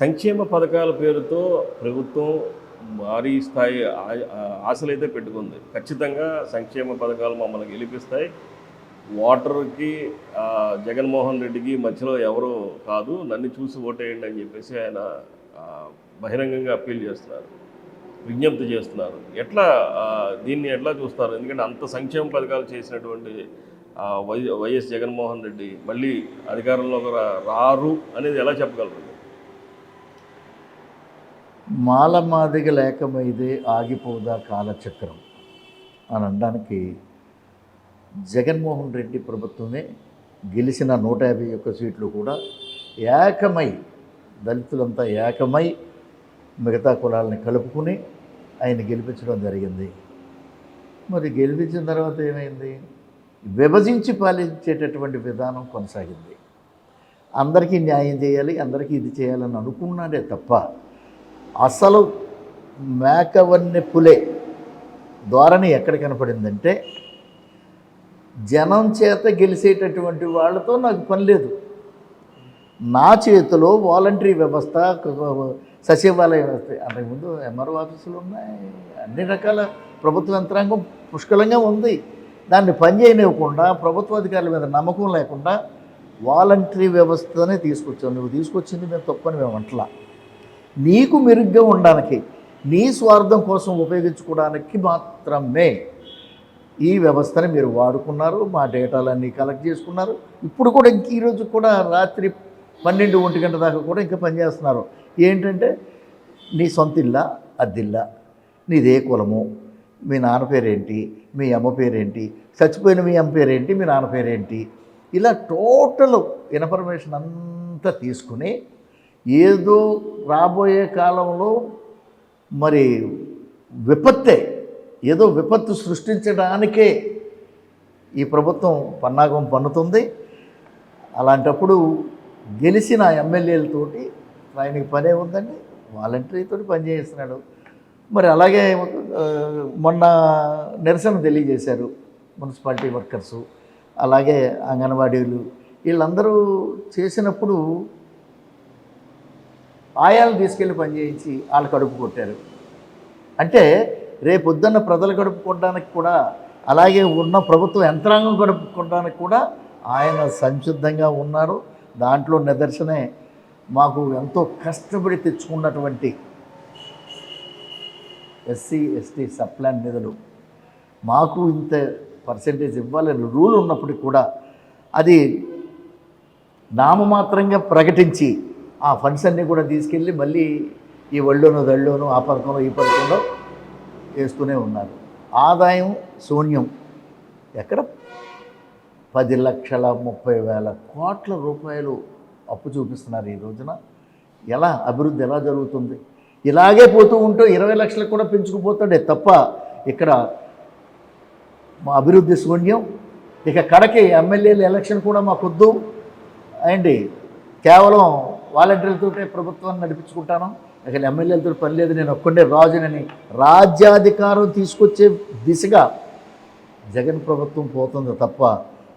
సంక్షేమ పథకాల పేరుతో ప్రభుత్వం భారీ స్థాయి ఆ- ఆశలైతే పెట్టుకుంది. ఖచ్చితంగా సంక్షేమ పథకాలు మమ్మల్ని గెలిపిస్తాయి. ఓటర్కి జగన్మోహన్ రెడ్డికి మధ్యలో ఎవరు కాదు నన్ను చూసి ఓటేయండి అని చెప్పేసి ఆయన బహిరంగంగా అప్పీల్ చేస్తున్నారు. విజ్ఞప్తి చేస్తున్నారు. ఎట్లా దీన్ని ఎట్లా చూస్తారు? ఎందుకంటే అంత సంక్షేమ పథకాలు చేసినటువంటి వై వైఎస్ జగన్మోహన్ రెడ్డి మళ్ళీ అధికారంలోకి రారు అనేది ఎలా చెప్పగలరు? మాలమాదిగ లేకమైదే ఆగిపోదా కాలచక్రం అని అనడానికి జగన్మోహన్ రెడ్డి ప్రభుత్వమే గెలిచిన నూట యాభై ఒక్క సీట్లు కూడా ఏకమై దళితులంతా ఏకమై మిగతా కులాలని కలుపుకుని ఆయన గెలిపించడం జరిగింది. మరి గెలిపించిన తర్వాత ఏమైంది? విభజించి పాలించేటటువంటి విధానం కొనసాగింది. అందరికీ న్యాయం చేయాలి అందరికీ ఇది చేయాలని అనుకున్నాడే తప్ప అసలు మేకవన్నె పులే ధోరణి ఎక్కడ కనపడిందంటే జనం చేత గెలిచేటటువంటి వాళ్ళతో నాకు పని లేదు. నా చేతిలో వాలంటరీ వ్యవస్థ సచివాలయ వ్యవస్థ అంతకుముందు ఎంఆర్ఓ ఆఫీసులు ఉన్నాయి అన్ని రకాల ప్రభుత్వ యంత్రాంగం పుష్కలంగా ఉంది. దాన్ని పనిచేయనివ్వకుండా ప్రభుత్వ అధికారుల మీద నమ్మకం లేకుండా వాలంటరీ వ్యవస్థనే తీసుకొచ్చావు నువ్వు తీసుకొచ్చింది మేము తప్పని మేము అంటలా. నీకు మెరుగ్గా ఉండడానికి నీ స్వార్థం కోసం ఉపయోగించుకోవడానికి మాత్రమే ఈ వ్యవస్థని మీరు వాడుకున్నారు మా డేటాలన్నీ కలెక్ట్ చేసుకున్నారు. ఇప్పుడు కూడా ఇంక ఈరోజు కూడా రాత్రి పన్నెండు ఒంటి గంట దాకా కూడా ఇంకా పనిచేస్తున్నారు. ఏంటంటే నీ సొంత ఇల్లా అద్దిల్లా నీదే కులము మీ నాన్న పేరేంటి మీ అమ్మ పేరేంటి చచ్చిపోయిన మీ అమ్మ పేరేంటి మీ నాన్న పేరేంటి ఇలా టోటల్ ఇన్ఫర్మేషన్ అంతా తీసుకుని ఏదో రాబోయే కాలంలో మరి విపత్తే ఏదో విపత్తు సృష్టించడానికే ఈ ప్రభుత్వం పన్నాగం పన్నుతుంది. అలాంటప్పుడు గెలిచిన ఎమ్మెల్యేలతోటి ఆయనకి పనే ఉందండి. వాలంటరీతో పనిచేస్తున్నాడు మరి అలాగే మొన్న నిరసన తెలియజేశారు మున్సిపాలిటీ వర్కర్సు అలాగే అంగన్వాడీలు. వీళ్ళందరూ చేసినప్పుడు ఆయాలు తీసుకెళ్ళి పనిచేయించి వాళ్ళు కడుపు కొట్టారు. అంటే రేపొద్దున్న ప్రజలు గడుపుకోవడానికి కూడా అలాగే ఉన్న ప్రభుత్వ యంత్రాంగం గడుపుకోవడానికి కూడా ఆయన సంసిద్ధంగా ఉన్నారు. దాంట్లో నిదర్శనే మాకు ఎంతో కష్టపడి తెచ్చుకున్నటువంటి ఎస్సీ ఎస్టీ సప్లాన్ నిధులు. మాకు ఇంత పర్సంటేజ్ ఇవ్వాలని రూల్ ఉన్నప్పటికీ కూడా అది నామమాత్రంగా ప్రకటించి ఆ ఫండ్స్ అన్నీ కూడా తీసుకెళ్ళి మళ్ళీ ఈ ఒళ్ళోనో దళ్ళోనో ఆ పథకంలో ఈ పథకంలో వేస్తూనే ఉన్నారు. ఆదాయం శూన్యం. ఎక్కడ? పది లక్షల ముప్పై వేల కోట్ల రూపాయలు అప్పు చూపిస్తున్నారు ఈ రోజున. ఎలా? అభివృద్ధి ఎలా జరుగుతుంది? ఇలాగే పోతూ ఉంటూ ఇరవై లక్షలకు కూడా పెంచుకుపోతాడే తప్ప ఇక్కడ మా అభివృద్ధి శూన్యం. ఇక కడకి ఎమ్మెల్యేల ఎలక్షన్ కూడా మాకొద్దు. అండి కేవలం వాలంటీర్లతోటే ప్రభుత్వాన్ని నడిపించుకుంటాను. అసలు ఎమ్మెల్యేలతో పని లేదు నేను ఒక్కడే రాజునని రాజ్యాధికారం తీసుకొచ్చే దిశగా జగన్ ప్రభుత్వం పోతుంది తప్ప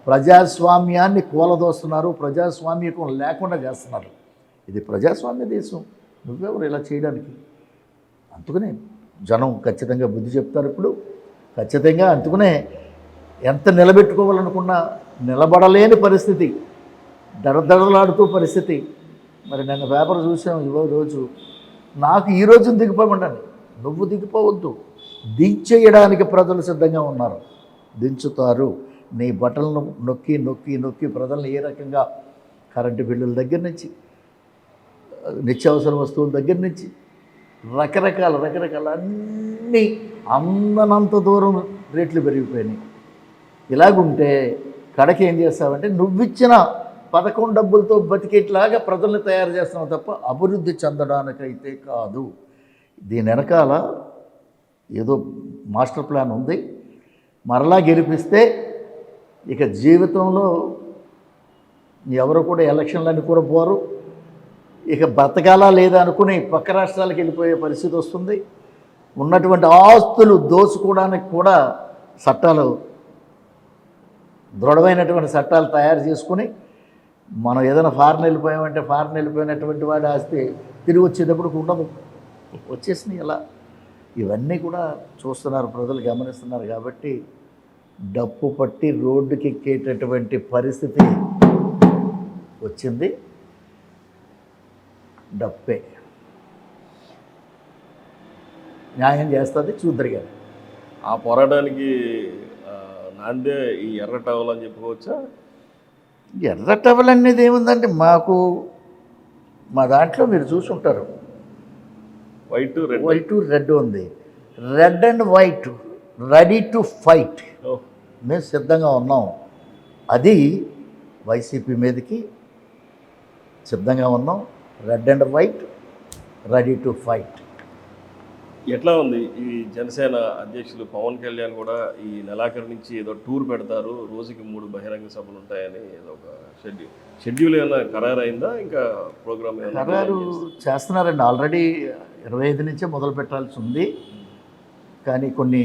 ప్రజాస్వామ్యాన్ని కూలదోస్తున్నారు ప్రజాస్వామ్యకం లేకుండా చేస్తున్నారు. ఇది ప్రజాస్వామ్య దేశం నువ్వెవరు ఇలా చేయడానికి? అందుకనే జనం ఖచ్చితంగా బుద్ధి చెప్తారు ఇప్పుడు. ఖచ్చితంగా అందుకనే ఎంత నిలబెట్టుకోవాలనుకున్నా నిలబడలేని పరిస్థితి దడదడలాడుతూ పరిస్థితి. మరి నిన్న పేపర్ చూసాం ఇవో రోజు. నాకు ఈ రోజు దిగిపోమండి నువ్వు దిగిపోవద్దు. దించేయడానికి ప్రజలు సిద్ధంగా ఉన్నారు. దించుతారు. నీ బట్టలను నొక్కి నొక్కి నొక్కి ప్రజలను ఏ రకంగా కరెంటు బిల్లుల దగ్గర నుంచి నిత్యావసర వస్తువుల దగ్గర నుంచి రకరకాల రకరకాల అన్నీ అందనంత దూరం రేట్లు పెరిగిపోయినాయి. ఇలాగుంటే కడకి ఏం చేస్తావంటే నువ్విచ్చిన పథకం డబ్బులతో బతికేట్లాగా ప్రజల్ని తయారు చేస్తున్నావు తప్ప అభివృద్ధి చెందడానికైతే కాదు. దీని వెనకాల ఏదో మాస్టర్ ప్లాన్ ఉంది. మరలా గెలిపిస్తే ఇక జీవితంలో ఎవరు కూడా ఎలక్షన్లని కూడా పోరు. ఇక బతకాలా లేదా అనుకుని పక్క రాష్ట్రాలకు వెళ్ళిపోయే పరిస్థితి వస్తుంది. ఉన్నటువంటి ఆస్తులు దోచుకోవడానికి కూడా చట్టాలు దృఢమైనటువంటి చట్టాలు తయారు చేసుకుని మనం ఏదైనా ఫారెన్ వెళ్ళిపోయామంటే ఫారెన్ వెళ్ళిపోయినటువంటి వాడి ఆస్తి తిరిగి వచ్చేటప్పుడు ఉండదు. వచ్చేసినాయి ఇలా ఇవన్నీ కూడా చూస్తున్నారు ప్రజలు గమనిస్తున్నారు కాబట్టి డప్పు పట్టి రోడ్డుకి ఎక్కేటటువంటి పరిస్థితి వచ్చింది. డప్పే. న్యాయం చేస్తుంది చూద్దరు గారు. ఆ పోరాటానికి నాందే ఈ ఎర్ర టవల్ అని చెప్పుకోవచ్చా? ఎర్ర టవల్ అనేది ఏముందంటే మాకు మా దాంట్లో మీరు చూసుంటారు వైట్ వైట్ రెడ్ ఉంది. Red and white ready to fight మేము సిద్ధంగా ఉన్నాం. అది వైసీపీ మీదకి సిద్ధంగా ఉన్నాం. Red and white ready to fight ఎట్లా ఉంది? ఈ జనసేన అధ్యక్షులు పవన్ కళ్యాణ్ కూడా ఈ నెలాఖరు నుంచి ఏదో టూర్ పెడతారు రోజుకి మూడు బహిరంగ సభలు ఉంటాయని ఏదో ఒక షెడ్యూల్ షెడ్యూల్ ఏమైనా ఖరారు అయిందా ఇంకా ప్రోగ్రామ్ ఖరారు? చేస్తున్నారండి. ఆల్రెడీ ఇరవై ఐదు నుంచే మొదలు పెట్టాల్సి ఉంది. కానీ కొన్ని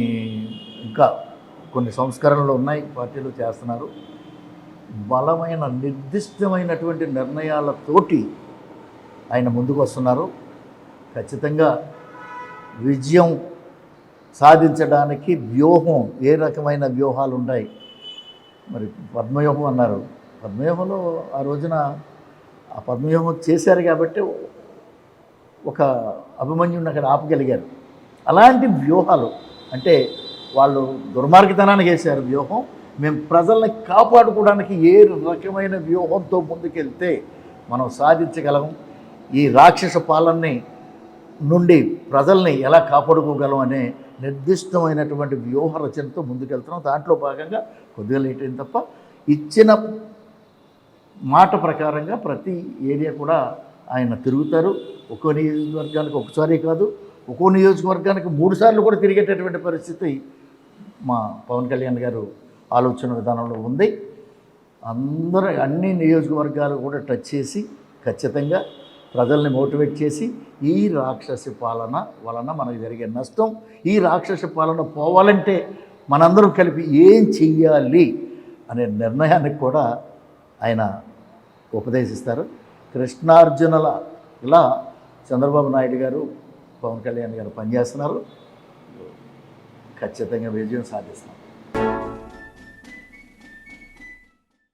ఇంకా కొన్ని సంస్కరణలు ఉన్నాయి. పార్టీలు చేస్తున్నారు. బలమైన నిర్దిష్టమైనటువంటి నిర్ణయాలతోటి ఆయన ముందుకు వస్తున్నారు. ఖచ్చితంగా విజయం సాధించడానికి వ్యూహం ఏ రకమైన వ్యూహాలు ఉన్నాయి మరి పద్మవ్యూహం అన్నారు. పద్మవ్యూహంలో ఆ రోజున ఆ పద్మవ్యూహం చేశారు కాబట్టి ఒక అభిమన్యుని అక్కడ ఆపగలిగారు. అలాంటి వ్యూహాలు అంటే వాళ్ళు దుర్మార్గతనానికి వేశారు వ్యూహం మేము ప్రజల్ని కాపాడుకోవడానికి ఏ రకమైన వ్యూహంతో ముందుకెళ్తే మనం సాధించగలం. ఈ రాక్షస పాలనని నుండి ప్రజల్ని ఎలా కాపాడుకోగలం అనే నిర్దిష్టమైనటువంటి వ్యూహ రచనతో ముందుకెళ్తున్నాం. దాంట్లో భాగంగా కొద్దిగా లేట్ అయింది తప్ప ఇచ్చిన మాట ప్రకారంగా ప్రతి ఏరియా కూడా ఆయన తిరుగుతారు. ఒక్కో నియోజకవర్గానికి ఒకసారి కాదు ఒక్కో నియోజకవర్గానికి మూడు సార్లు కూడా తిరిగేటటువంటి పరిస్థితి మా పవన్ కళ్యాణ్ గారు ఆలోచన విధానంలో ఉంది. అందరూ అన్ని నియోజకవర్గాలు కూడా టచ్ చేసి ఖచ్చితంగా ప్రజల్ని మోటివేట్ చేసి ఈ రాక్షసి పాలన వలన మనకు జరిగే నష్టం ఈ రాక్షస పాలన పోవాలంటే మనందరం కలిపి ఏం చెయ్యాలి అనే నిర్ణయానికి కూడా ఆయన ఉపదేశిస్తారు. కృష్ణార్జునుల ఇలా చంద్రబాబు నాయుడు గారు పవన్ కళ్యాణ్ గారు పనిచేస్తున్నారు. ఖచ్చితంగా విజయం సాధిస్తున్నారు.